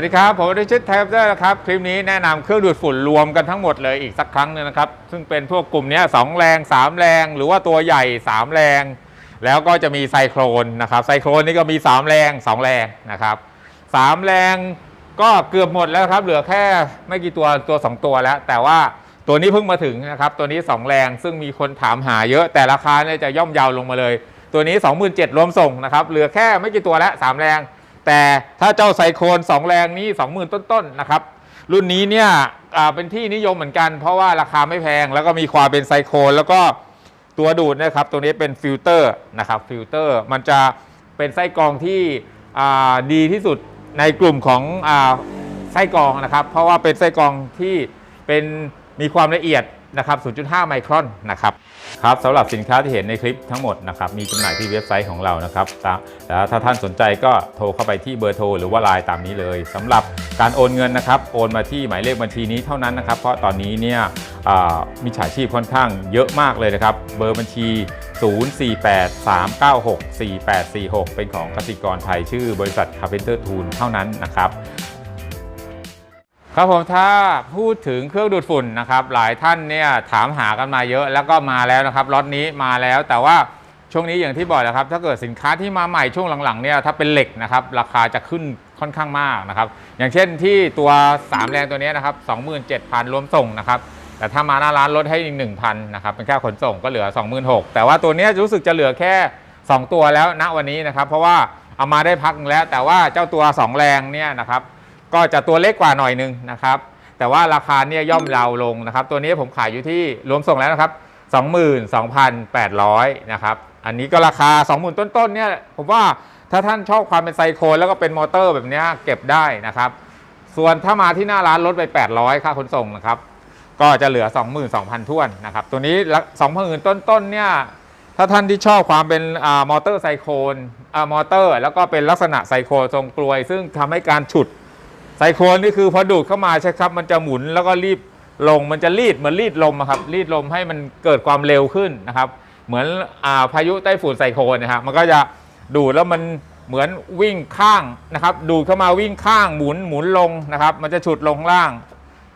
วัสดีครับ ผมวริชิตไทปเดอร์นะครับ คลิปนี้แนะนำเครื่องดูดฝุ่นรวมกันทั้งหมดเลยอีกสักครั้งหนึงนะครับ ซึ่งเป็นพวกกลุ่มนี้สองแรง 3 แรง หรือว่าตัวใหญ่ 3 แรง แล้วก็จะมีไซโครนนะครับไซโครนนี่ก็มี 3 แรง 2 แรงนะครับ3แรงก็เกือบหมดแล้วครับ เหลือแค่ไม่กี่ตัวตัว 2 ตัวแล้ว แต่ว่าตัวนี้เพิ่งมาถึงนะครับ ตัวนี้ 2 แรง ซึ่งมีคนถามหาเยอะ แต่ราคาเนี่ยจะย่อมเยาวลงมาเลย ตัวนี้ 27,000รวมส่งนะครับ เหลือแค่ไม่กี่ตัวแล้วสามแรง แต่ถ้าเจ้าไซโคน2 แรงนี้ 20,000 ต้นๆนะครับ รุ่นนี้เนี่ยเป็นที่นิยมเหมือนกัน เพราะว่าราคาไม่แพง แล้วก็มีความเป็นไซโคนแล้วก็ตัวดูดนะครับตัวนี้เป็นฟิลเตอร์นะครับฟิลเตอร์มันจะเป็นไส้กรองที่ดีที่สุดในกลุ่มของอไส้กรองนะครับ เพราะว่าเป็นไส้กรองที่เป็นมีความละเอียด นะครับ 0.5 ไมครอนนะครับครับสำหรับสินค้าที่เห็นในคลิปทั้งหมดนะครับมีจำหน่ายที่เว็บไซต์ของเรานะครับแล้วถ้าท่านสนใจก็โทรเข้าไปที่เบอร์โทรหรือว่าไลน์ตามนี้เลยสำหรับการโอนเงินนะครับโอนมาที่หมายเลขบัญชีนี้เท่านั้นนะครับ เพราะตอนนี้เนี่ยมิจฉาชีพค่อนข้างเยอะมากเลยนะครับ เบอร์บัญชี 0483964846 เป็นของกสิกรไทยชื่อบริษัท Carpenter Tool เท่านั้นนะครับ ครับผมถ้าพูดถึงเครื่องดูดฝุ่นนะครับหลายท่านเนี่ยถามหากันมาเยอะแล้วก็มาแล้วนะครับล็อตนี้มาแล้วแต่ว่าช่วงนี้อย่างที่บอกนะครับถ้าเกิดสินค้าที่มาใหม่ช่วงหลังๆเนี่ยถ้าเป็นเหล็กนะครับราคาจะขึ้นค่อนข้างมากนะครับอย่างเช่นที่ตัว 3 แรงตัวนี้นะครับ27,000 รวมส่งนะครับแต่ถ้ามาหน้าร้านลดให้อีก1,000นะครับเป็นแค่ขนส่งก็เหลือ 26,000แต่ว่าตัวนี้รู้สึกจะเหลือแค่ 2 ตัวแล้วณวันนี้นะครับเพราะว่าเอามาได้พักแล้วแต่ว่าเจ้าตัว 2 แรงเนี่ยนะครับ ก็จะตัวเล็กกว่าหน่อยนึงนะครับ แต่ว่าราคาเนี่ยย่อมเยาวลงนะครับ ตัวนี้ผมขายอยู่ที่รวมส่งแล้วนะครับ 22,800 นะครับ อันนี้ก็ราคา 20,000 ต้นๆ เนี่ย ผมว่าถ้าท่านชอบความเป็นไซโคนแล้วก็เป็นมอเตอร์แบบนี้เก็บได้นะครับ ส่วนถ้ามาที่หน้าร้านลดไป 800 ค่าขนส่งนะครับ ก็จะเหลือ 22,000 ท้วนนะครับ ตัวนี้ 20,000 ต้นๆ เนี่ย ถ้าท่านที่ชอบความเป็นมอเตอร์ไซโคนมอเตอร์ แล้วก็เป็นลักษณะไซโคนทรงกลวย ซึ่งทำให้การฉุด ไซโคนนี่คือพอดูดเข้ามาใช่ครับ มันจะหมุนแล้วก็รีบลงมันจะรีดเหมือนรีดลมอะครับรีดลมให้มันเกิดความเร็วขึ้นนะครับ เหมือนอาพายุไต้ฝุ่นไซโคนนะครับมันก็จะดูดแล้วมันเหมือนวิ่งข้างนะครับ ดูดเข้ามาวิ่งข้างหมุนหมุนลงนะครับ มันจะฉุดลงล่าง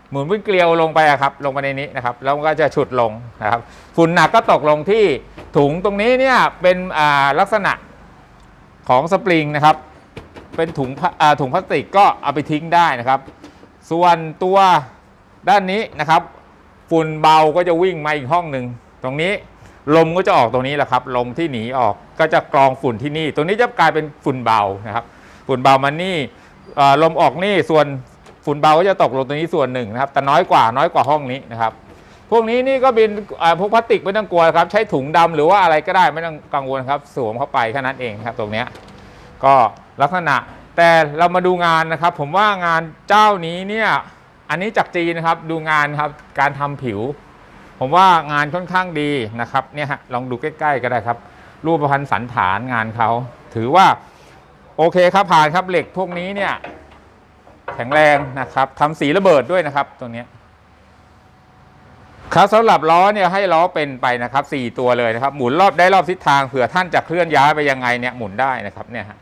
เหมือนวิ่งเกลียวลงไปครับ ลงไปในนี้นะครับ แล้วมันก็จะฉุดลงนะครับ ฝุ่นหนักก็ตกลงที่ถุงตรงนี้เนี่ยเป็นลักษณะของสปริงนะครับ เป็นถุงพลาอ่าถุงพลาสติกก็เอาไปทิ้งได้นะครับ ส่วนตัวด้านนี้นะครับ ฝุ่นเบาก็จะวิ่งมาอีกห้องหนึ่งตรงนี้ลมก็จะออกตรงนี้แหละครับ ลมที่หนีออกก็จะกรองฝุ่นที่นี่ตรงนี้จะกลายเป็นฝุ่นเบานะครับ ฝุ่นเบามันนี่ลมออกนี่ส่วนฝุ่นเบาก็จะตกลงตรงนี้ส่วนหนึ่งนะครับ แต่น้อยกว่าน้อยกว่าห้องนี้นะครับ พวกนี้นี่ก็เป็นพวกพลาสติกไม่ต้องกลัวครับ ใช้ถุงดำหรือว่าอะไรก็ได้ไม่ต้องกังวลครับ สวมเข้าไปแค่นั้นเองครับ ตรงนี้ ก็ลักษณะ แต่เรามาดูงานนะครับ ผมว่างานเจ้านี้เนี่ยอันนี้จากจีนนะครับดูงานครับการทำผิว ผมว่างานค่อนข้างดีนะครับเนี่ยฮะลองดูใกล้ ๆ ก็ได้ครับ รูปพันธ์สันฐานงานเขาถือว่าโอเคครับผ่านครับเหล็กพวกนี้เนี่ยแข็งแรงนะครับทำสีระเบิดด้วยนะครับตัวนี้ครับสำหรับล้อเนี่ยให้ล้อเป็นไปนะครับสี่ตัวเลยนะครับ หมุนรอบได้รอบทิศทางเผื่อท่านจะเคลื่อนย้ายไปยังไงเนี่ยหมุนได้นะครับเนี่ยฮะ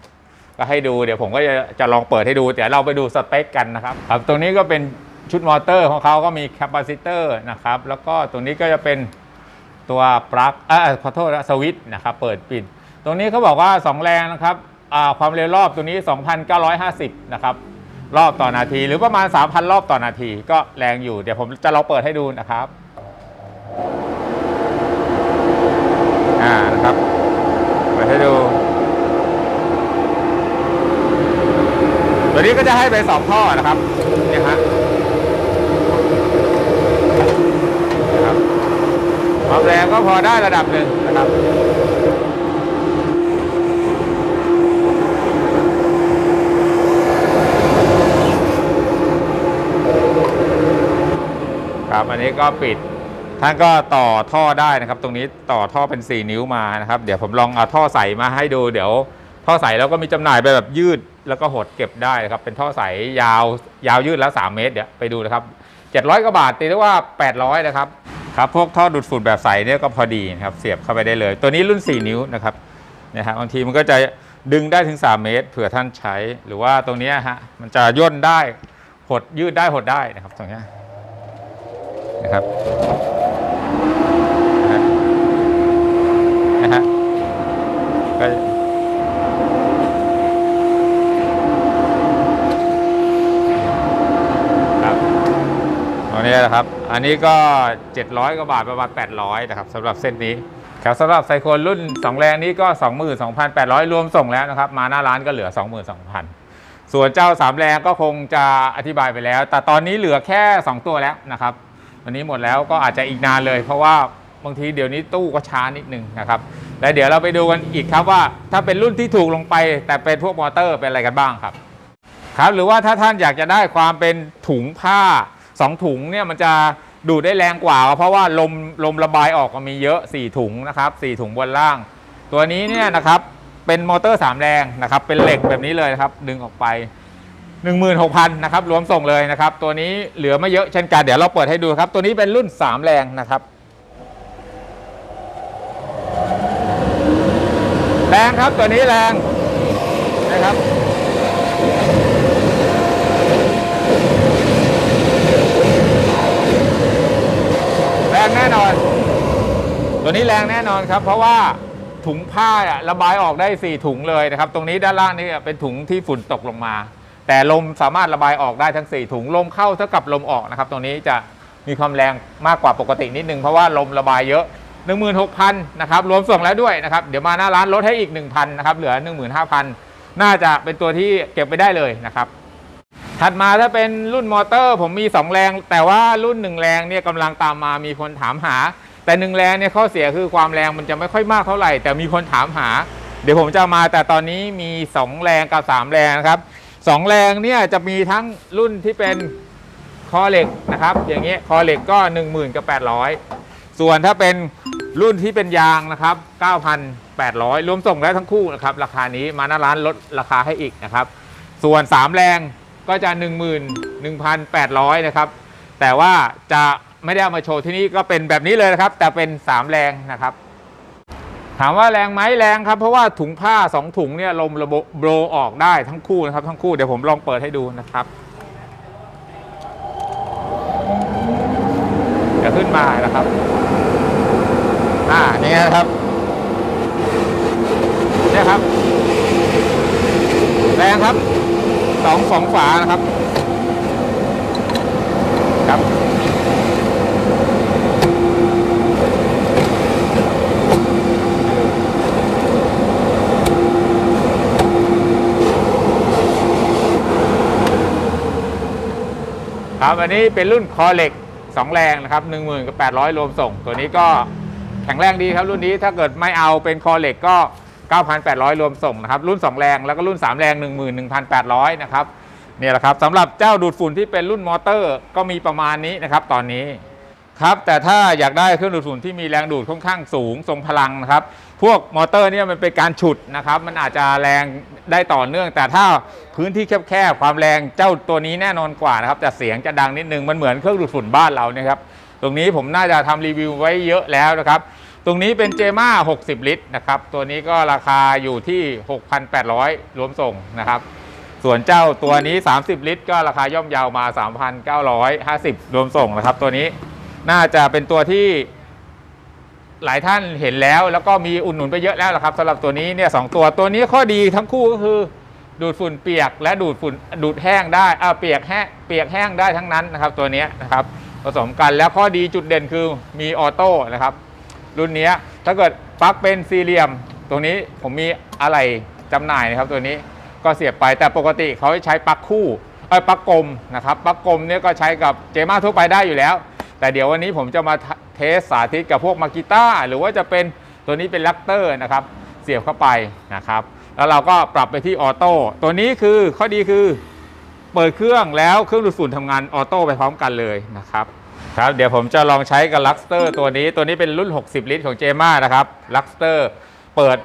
ก็ให้ดูเดี๋ยวผมก็จะจะลองเปิดให้ดูเดี๋ยวเราไปดูสเปคกันนะครับครับตรงนี้ก็เป็นชุดมอเตอร์ของเขาก็มีแคปซิเตอร์นะครับแล้วก็ตรงนี้ก็จะเป็นตัวปลั๊กเออขอโทษนะสวิตช์นะครับเปิดปิด ตรงนี้เขาบอกว่า 2 แรงนะครับความเร็วรอบตัวนี้ 2,950 นะครับ รอบต่อนาทีหรือประมาณ 3,000 รอบต่อนาที ก็แรงอยู่ เดี๋ยวผมจะลองเปิดให้ดูนะครับอ่านะครับ เปิดให้ดู ตัวนี้ก็จะให้ไปสองท่อนะครับเนี่ยฮะนะครับความแรงก็พอได้ระดับหนึ่งนะครับครับอันนี้ก็ปิดท่านก็ต่อท่อได้นะครับ ตรงนี้ต่อท่อเป็น 4 นิ้วมานะครับ เดี๋ยวผมลองเอาท่อใส่มาให้ดูเดี๋ยว ท่อใสแล้วก็มีจำหน่ายไปแบบยืดแล้วก็หดเก็บได้ครับเป็นท่อใสยาวยาวยืดแล้ว 3 เมตรเดี๋ยวไปดูนะครับ 700กว่าบาทตีได้ว่า 800 นะครับครับพวกท่อดูดฝุ่นแบบใสเนี่ยก็พอดีครับเสียบเข้าไปได้เลย ตัวนี้รุ่น 4 นิ้วนะครับนะฮะบางทีมันก็จะดึงได้ถึง 3 เมตรเผื่อท่านใช้ หรือว่าตรงนี้ฮะมันจะย่นได้หดยืดได้หดได้นะครับตรงนี้นะครับนะฮะก็ครับ ตรงนี้นะครับ อันนี้ก็ 700กว่าบาทประมาณ 800นะครับสำหรับเส้นนี้ครับสำหรับไซโคนรุ่น 2 แรงนี้ก็ 22,800 รวมส่งแล้วนะครับ มาหน้าร้านก็เหลือ 22,000 ส่วนเจ้า 3 แรงก็คงจะอธิบายไปแล้ว แต่ตอนนี้เหลือแค่ 2 ตัวแล้วนะครับวันนี้หมดแล้วก็อาจจะอีกนานเลย เพราะว่าบางทีเดี๋ยวนี้ตู้ก็ช้านิดนึงนะครับและเดี๋ยวเราไปดูกันอีกครับว่า ถ้าเป็นรุ่นที่ถูกลงไป แต่เป็นพวกมอเตอร์เป็นอะไรกันบ้างครับครับ หรือว่าถ้าท่านอยากจะได้ความเป็นถุงผ้า 2ถุงเนี่ยมันจะดูดได้แรงกว่า เพราะว่าลมลมระบายออกมันมีเยอะ 4 ถุงนะครับ4ถุงบนล่าง ตัวนี้เนี่ยนะครับเป็นมอเตอร์ 3 แรงนะครับเป็นเหล็กแบบนี้เลยครับดึงออกไป 16,000นะครับรวมส่งเลยนะครับ ตัวนี้เหลือไม่เยอะเช่นกันเดี๋ยวเราเปิดให้ดูครับ ตัวนี้เป็นรุ่น 3 แรงนะครับแรงครับตัวนี้แรงนะครับ แรงแน่นอน ตัว แน่นอนครับ เพราะว่าถุงผ้าระบายออกได้ 4 ถุงเลยนะครับ ตรงนี้ด้านล่างนี่เป็นถุงที่ฝุ่นตกลงมา แต่ลมสามารถระบายออกได้ทั้ง 4 ถุงลมเข้าเท่ากับลมออกนะครับ ตรงนี้จะมีความแรงมากกว่าปกตินิดนึงเพราะว่าลมระบายเยอะ 16,000นะครับรวมส่งแล้วด้วยนะครับเดี๋ยวมาหน้าร้านลดให้อีก 1,000นะครับเหลือ 15,000 น่าจะเป็นตัวที่เก็บไปได้เลยนะครับถัดมาถ้าเป็นรุ่นมอเตอร์ผมมี 2 แรง แต่ว่ารุ่น 1 แรงเนี่ยกำลังตามมามีคนถามหา แต่1แรงเนี่ยข้อเสียคือความแรงมันจะไม่ค่อยมากเท่าไหร่ แต่มีคนถามหา เดี๋ยวผมจะมาแต่ตอนนี้มี 2 แรงกับ 3 แรงนะครับ2แรงเนี่ยจะมีทั้งรุ่นที่เป็นคอเหล็กนะครับ อย่างเงี้ยคอเหล็กก็ 10,000กับ800 ส่วนถ้าเป็นรุ่นที่เป็นยางนะครับ 9,800 รวมส่งแล้วทั้งคู่นะครับราคานี้มาหน้าร้านลดราคาให้อีกนะครับ ส่วน 3 แรงก็จะ 11,800 นะครับ แต่ว่าจะ ไม่ได้เอามาโชว์ที่นี่ก็เป็นแบบนี้เลยนะครับ แต่เป็น 3 แรงนะครับ ถามว่าแรงไหมแรงครับ เพราะว่าถุงผ้า 2 ถุงเนี่ยลมระบบโบรออกได้ทั้งคู่นะครับทั้งคู่เดี๋ยวผมลองเปิดให้ดูนะครับจะขึ้นมานะครับ อ่านี่นะครับเนี่ยครับ แรงครับสองสองฝานะครับครับ ครับอันนี้เป็นรุ่นคอเหล็ก2แรงนะครับ1 0 0 0 0กับ800รวมส่ง ตัวนี้ก็แข็งแรงดีครับรุ่นนี้ถ้าเกิดไม่เอาเป็นคอเหล็กก็ 9,800 รวมส่งนะครับรุ่น 2 แรงแล้วก็รุ่น 3 แรง 11,800 นะครับเนี่ยแหละครับสำหรับเจ้าดูดฝุ่นที่เป็นรุ่นมอเตอร์ก็มีประมาณนี้นะครับตอนนี้ ครับแต่ถ้าอยากได้เครื่องดูดฝุ่นที่มีแรงดูดค่อนข้างสูงทรงพลังนะครับ พวกมอเตอร์เนี่ยมันเป็นการฉุดนะครับ มันอาจจะแรงได้ต่อเนื่อง แต่ถ้าพื้นที่แคบๆความแรงเจ้าตัวนี้แน่นอนกว่านะครับ แต่เสียงจะดังนิดนึงมันเหมือนเครื่องดูดฝุ่นบ้านเราเนี่ยครับตรงนี้ผมน่าจะทำรีวิวไว้เยอะแล้วนะครับ ตรงนี้เป็นเจม่า60 ลิตรนะครับ ตัวนี้ก็ราคาอยู่ที่ 6,800 รวมส่งนะครับ ส่วนเจ้าตัวนี้ 30 ลิตร ก็ราคาย่อมเยาวมา 3,950 รวมส่งนะครับ ตัวนี้ น่าจะเป็นตัวที่หลายท่านเห็นแล้ว แล้วก็มีอุดหนุนไปเยอะแล้วละครับสำหรับตัวนี้เนี่ยสองตัวตัวนี้ข้อดีทั้งคู่ก็คือ ดูดฝุ่นเปียก และดูดฝุ่นดูดแห้งได้อ่าเปียกแห้งเปียกแห้งได้ทั้งนั้นนะครับ ตัวนี้นะครับผสมกันแล้วข้อดีจุดเด่นคือมีออโต้นะครับรุ่นนี้ถ้าเกิดปลั๊กเป็นสี่เหลี่ยม ตรงนี้ผมมีอะไรจำหน่ายนะครับตัวนี้ก็เสียบไปแต่ปกติเขาใช้ปลั๊กคู่เอ้ปลั๊กกลมนะครับปลั๊กกลมเนี่ยก็ใช้กับเจม่าทั่วไปได้อยู่แล้ว แต่เดี๋ยววันนี้ผมจะมาเทสสาธิตกับพวกมากิต้าหรือว่าจะเป็นตัวนี้เป็นลักเตอร์นะครับเสียบเข้าไปนะครับ แล้วเราก็ปรับไปที่ออโต้ตัวนี้คือข้อดีคือเปิดเครื่องแล้วเครื่องดูดฝุ่นทำงานออโต้ไปพร้อมกันเลยนะครับครับเดี๋ยวผมจะลองใช้กับลักเตอร์ตัวนี้ตัวนี้เป็นรุ่น 60 ลิตรของเจม่านะครับลักเตอร์เปิด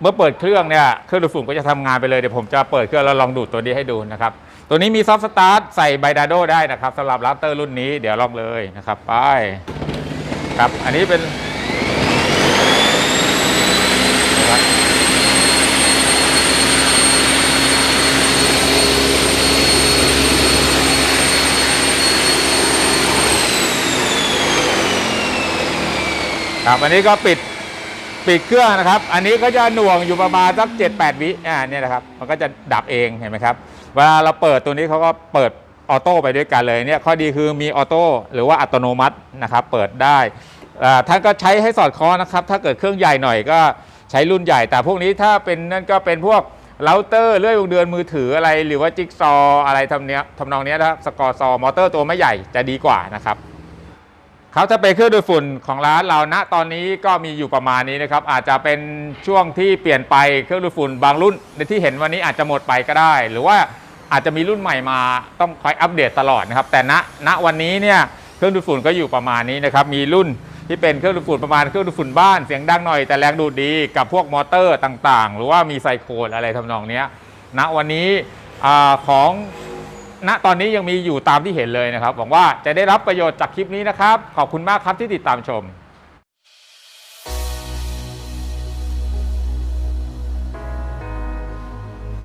เมื่อเปิดเครื่องเนี่ยเครื่องดูดฝุ่นก็จะทำงานไปเลยเดี๋ยวผมจะเปิดเครื่องแล้วลองดูดตัวนี้ให้ดูนะครับ ตัวนี้มีซอฟต์สตาร์ทใส่ไบดาโดได้นะครับสำหรับลัตเตอร์รุ่นนี้เดี๋ยวลองเลยนะครับ ไป ครับ อันนี้เป็นครับอันนี้ก็ปิด ปิดเครื่องนะครับ อันนี้ก็จะหน่วงอยู่ประมาณสัก7-8วิอ่าเนี่ยนะครับ มันก็จะดับเองเห็นไหมครับ เวลาเราเปิดตัวนี้เขาก็เปิดออโต้ไปด้วยกันเลยเนี่ยข้อดีคือมีออโต้หรือว่าอัตโนมัตินะครับเปิดได้ท่านก็ใช้ให้สอดคล้องนะครับ ถ้าเกิดเครื่องใหญ่หน่อยก็ใช้รุ่นใหญ่ แต่พวกนี้ถ้าเป็นนั่นก็เป็นพวกเราเตอร์เลื่อยวงเดือนมือถืออะไร หรือว่าจิ๊กซออะไรทำเนี้ยทำนองเนี้ยนะครับสกอร์ซอว์มอเตอร์ตัวไม่ใหญ่จะดีกว่านะครับ เขาจะเป็นเครื่องดูดฝุ่นของร้านเราณตอนนี้ก็มีอยู่ประมาณนี้นะครับอาจจะเป็นช่วงที่เปลี่ยนไปเครื่องดูดฝุ่นบางรุ่นในที่เห็นวันนี้อาจจะหมดไปก็ได้ หรือว่าอาจจะมีรุ่นใหม่มาต้องคอยอัปเดตตลอดนะครับแต่ณณวันนี้เนี่ยเครื่องดูดฝุ่นก็อยู่ประมาณนี้นะครับมีรุ่นที่เป็นเครื่องดูดฝุ่นประมาณเครื่องดูดฝุ่นบ้านเสียงดังหน่อยแต่แรงดูดดีกับพวกมอเตอร์ต่างๆ หรือว่ามีไซโคนอะไรทำนองเนี้ยณวันนี้อของ ณตอนนี้ยังมีอยู่ตามที่เห็นเลยนะครับหวังว่าจะได้รับประโยชน์จากคลิปนี้นะครับ ขอบคุณมากครับที่ติดตามชม